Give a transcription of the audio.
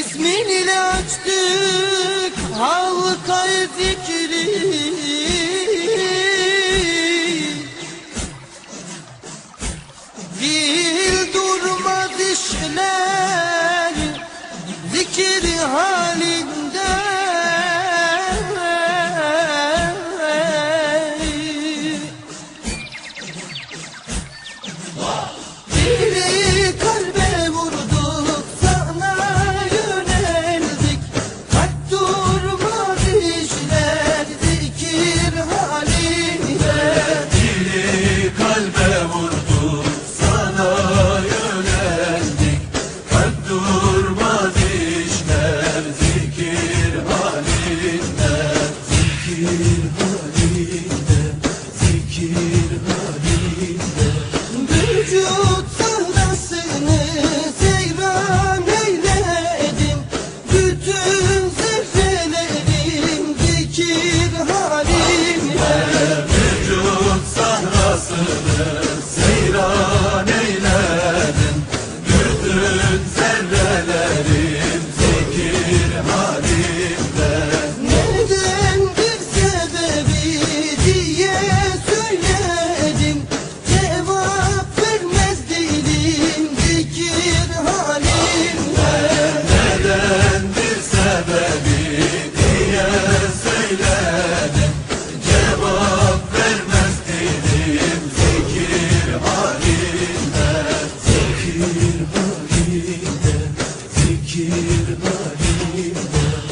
İsmin ile açtık halkayı zikri Dil durmaz işler Zikir hali de sana yöneldik Kalp işler zikir halinde Zikir halinde, zikir halinde Vücut sahnesini seyran eyledim Bütün zerrelerim zikir halinde sabır. bir başımda